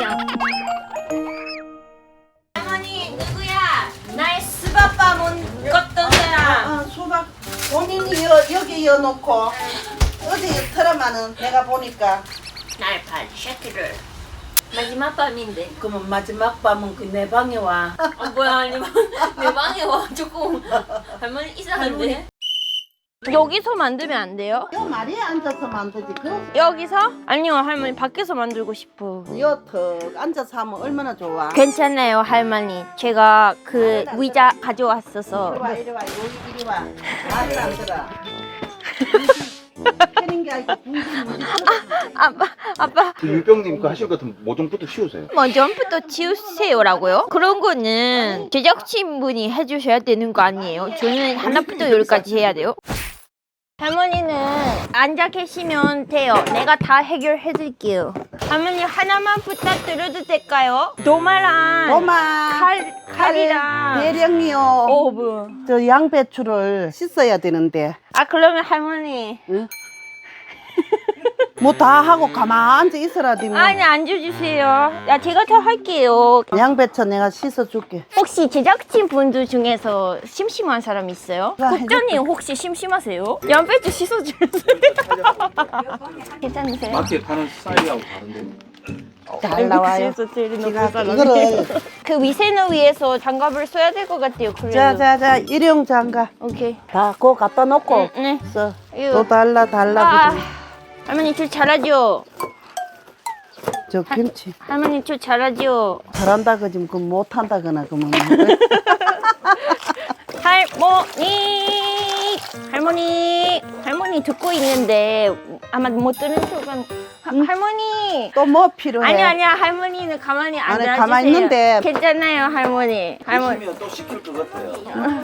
짱. 할머니 누구야? 날 스바빠 못 걷던 사람. 아, 수박 본인이 여, 여기 이어놓고 어디 틀어마는 내가 보니까 날판 쉐키를. 마지막 밤인데. 그러면 마지막 밤은 그 내 방에 와어 뭐야 아니 내 방에 와 조금 할머니 이상한데. 여기서 만들면 안 돼요? 요 말이에 앉아서 만들지 그 여기서? 아니요 할머니 밖에서 만들고 싶어 요턱 앉아서 하면 얼마나 좋아 괜찮아요 할머니 제가 그 의자 가져왔어서 이리 와 이리 와 여기 이리 와 말을 안 들어 패는 게 아니고 붕붕 아빠 아빠 그 유병님 그 하실 것 같으면 모종부터 씌우세요. 뭐 점프도 치우세요라고요? 그런 거는 제작진분이 해주셔야 되는 거 아니에요? 저는 하나부터 열까지 해야 돼요? 할머니는 앉아 계시면 돼요. 내가 다 해결해 드릴게요. 할머니 하나만 부탁드려도 될까요? 도마랑 고마 칼, 칼이랑 대령이요 어, 뭐. 저 양배추를 씻어야 되는데 아 그러면 할머니 뭐 다 하고 가만 앉아 있어라 니뭐 아니 앉아주세요. 야 제가 다 할게요. 양배추 내가 씻어줄게 혹시 제작진 분들 중에서 심심한 사람 있어요? 나 국장님 혹시 심심하세요? 양배추 씻어주세요. 괜찮으세요? 마트에 파는 쌀이하고 다른데. 잘 나와요 제가 높은 사람이. 이거를 그 위생을 위해서 장갑을 써야 될 것 같아요. 그래도. 자자자 일용 장갑 오케이. 다 그거 갖다 놓고 응, 네. 써. 이거. 또 달라 달라 아. 할머니 저 잘하죠? 저 김치 할머니 저 잘하죠? 잘한다 그지 그 못한다거나 그러면 할머니 할머니 할머니 듣고 있는데 아마 못 들은 순간 하- 할머니. 또 뭐 필요해? 아니 아니야. 할머니는 가만히 아니, 앉아주세요. 가만히 있는데. 괜찮아요 할머니. 할머니. 시키면 또 시킬 것 같아요.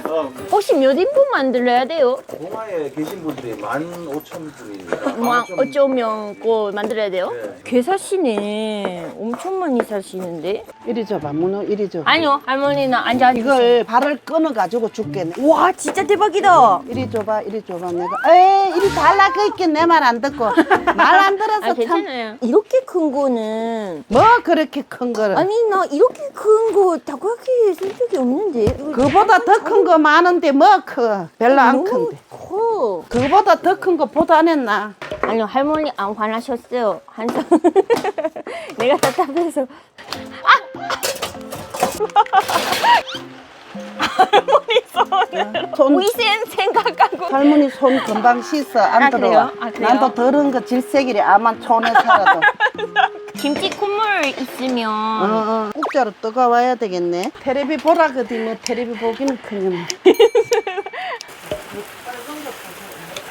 어, 혹시 몇 인분 만들어야 돼요? 동아에 계신 분들이 15,000분입니다. 뭐 어쩌면 꼭 만들어야 돼요? 네. 개 사시네. 엄청 많이 사시는데. 이리 줘봐 문어 이리 줘. 아니요 할머니는 앉아 이걸 발을 끊어 가지고 줄게 와 진짜 대박이다. 이리 줘봐 이리 줘봐. 내가 에이 이리 달라 그 있긴 내 말 안 듣고. 말 안 들어서 아참 괜찮아요. 이렇게 큰 거는 뭐 그렇게 큰 거를? 아니 나 이렇게 큰거 타코야키 쓴 적이 없는데. 그보다 더 큰 거 많은데 뭐커 별로 안 너무 큰데. 커. 그보다 더 큰 거 보도 안 했나. 아니요 할머니 안 화나셨어요. 항상 내가 답답해서 손 위생 생각하고 할머니 손 금방 씻어 안 아, 들어와. 그래요? 아, 그래요? 난 또 더러운 거 질색이래 아만 촌에 살아도. 김치 콧물 있으면 어, 어. 국자로 뜨거워야 되겠네. 테레비 보라 그디 뭐 테레비 보기는 그냥.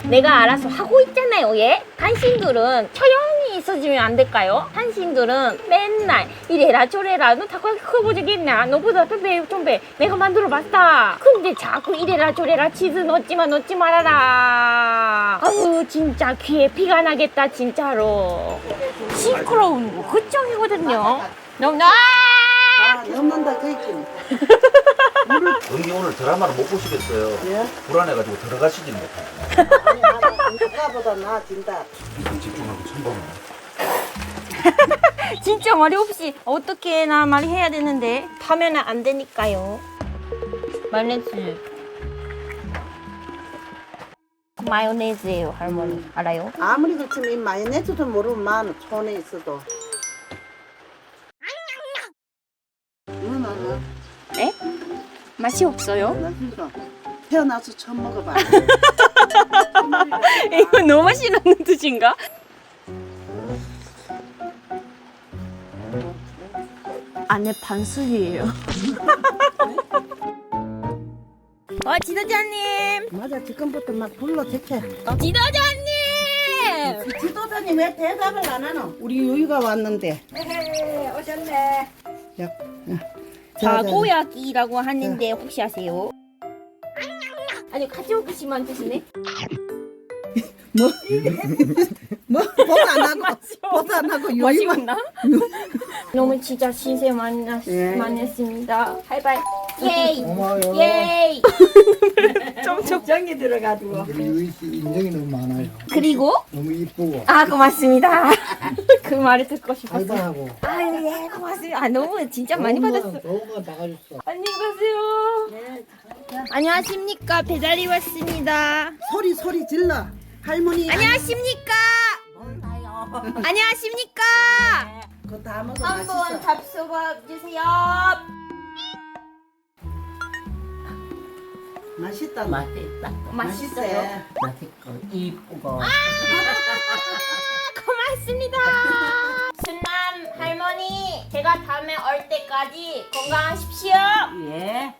내가 알아서 하고 있잖아요, 얘. 당신들은 조용히 있어주면 안 될까요? 당신들은 맨날 이래라 저래라 너 타코야키 커보자겠나? 너보다 좀배 좀배 내가 만들어 봤다. 근데 자꾸 이래라 저래라 치즈 넣지마 넣지 말아라. 아유 진짜 귀에 피가 나겠다 진짜로. 시끄러운 거 그쪽이거든요. 너무 나. 아, 넣는다 그 있긴. 은기 오늘 드라마를 못 보시겠어요. 예? 불안해가지고 들어가시질 못해요. 아니, 아니, 누가보다 나아진다. 집중하고 천번. 진짜 말이 없이 어떻게 나 말이 해야 되는데 하면 안 되니까요. 마요네즈. 마요네즈예요, 할머니. 알아요? 아무리 그렇지만 이 마요네즈도 모르면 만 촌에 있어도. 누나는 에? 맛이 없어요? 나 싫어. 태어나서 처음 먹어봐. 이거 너무 맛있는 뜻인가? 안에 반숙이에요. 와 지도자님, 맞아 지금부터 막 불러 제쳐. 지도자님. 지도자님 왜 대답을 안 하노? 우리 유이가 왔는데. 오셨네. 야, 야. 자, 자, 자. 다고야끼라고 하는데 혹시 아세요? 아니 가져오시면 드시네. 뭐? 뭐? 보도 안 하고, 보도 안 하고 유이만, 맛있나? 너무 진짜 신세 났, 예. 많이 했습니다. 하이파이. 예이! 고마워요. 예이! 정이 들어가지고. 우리 유희 씨 인정이 너무 많아요. 그리고 너무 이쁘고 아 고맙습니다. 그 말을 듣고 싶었어요. 달달하고. 아유 예 고맙습니다. 아 너무 진짜 많이 받았어. 좋은 거 나가줬어. 안녕히 가세요. 안녕하십니까 배달이 왔습니다. 소리 소리 질러. 할머니. 안녕하십니까. 안녕하십니까. 그거 다 먹어 한번 맛있어. 잡숴봐 주세요. 맛있다. 맛있다. 맛있어요. 맛있고 이쁘고 고맙습니다. 순남 할머니 제가 다음에 올 때까지 건강하십시오. 예.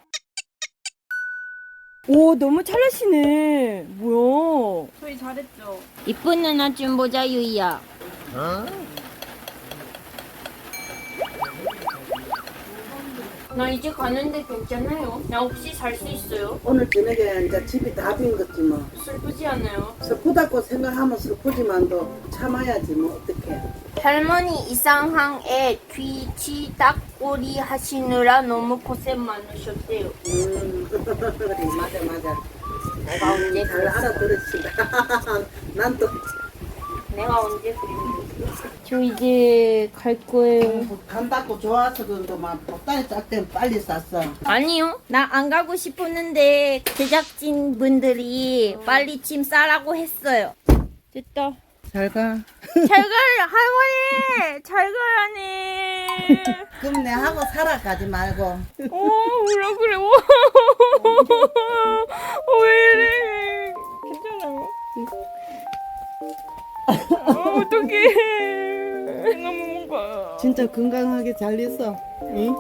오 너무 잘하시네. 뭐야? 소리 잘했죠. 이쁜 누나 좀 보자 유이야. 나 이제 가는데 괜찮아요. 나 혹시 살 수 있어요? 오늘 저녁에 이제 집이 다 빈 거지 뭐. 슬프지 않아요? 슬프다고 생각하면 슬프지만도 참아야지 뭐 어떡해. 할머니 이상한에 귀치 닭꼬리 하시느라 너무 고생 많으셨대요. 음, 맞아 맞아. 내가 언제 잘 그랬어? 알아들었지. 난또 내가 언제 그랬어? 저 이제 갈 거예요. 간다고 좋아서 그런데 막 복단이 짝때 빨리 쌌어. 아니요. 나 안 가고 싶었는데 제작진 분들이 빨리 짐 싸라고 했어요. 됐다. 잘 가. 잘 가요, 할머니. 잘 가라니. 그럼 내 하고 살아가지 말고. 어, 뭐라 그래. 어, 진짜 건강하게 잘 있어. 응?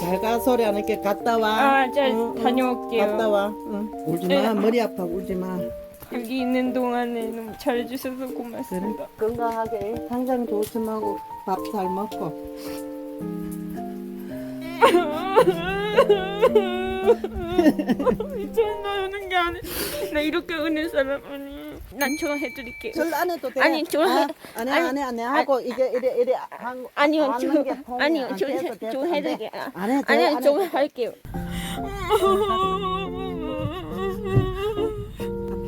잘 가 소리 안 할게 갔다 와. 아, 잘 다녀올게요. 갔다 와. 응. 울지 마. 머리 아파 울지 마. 여기 있는 동안에 너무 잘해주셔서 고맙습니다. 건강하게 항상 조심하고 밥 잘 먹고. 전화하는 게 아니. 나 이렇게 은혜 사람 아니. 난 좋아해드릴게요. 절안 해도 돼. 아니, 좋아- 아, 안 해 아니, 안 해 안 해 하고 이게 이래 이래 한 아니요, 통이 아니요, 안 해- 안 돼. 해드릴게요. 안 해도 돼, 아니요, 안 좀. 할게요.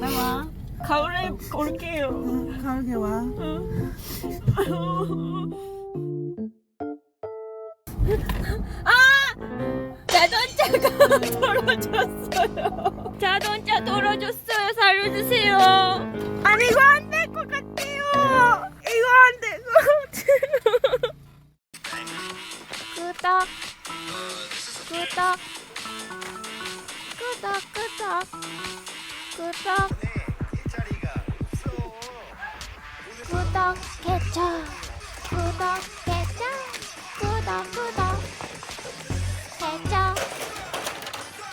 갔다 와. 가을에 올게요. 응, 가을에 와. 자동차가 떨어졌어요. 자동차 떨어졌어요. 살려주세요. 아니 이거 안 될 것 같아요. 이거 안 될 것 같아요. 끄덕 끄덕 끄덕 끄덕 끄덕 구독 개쳐 구독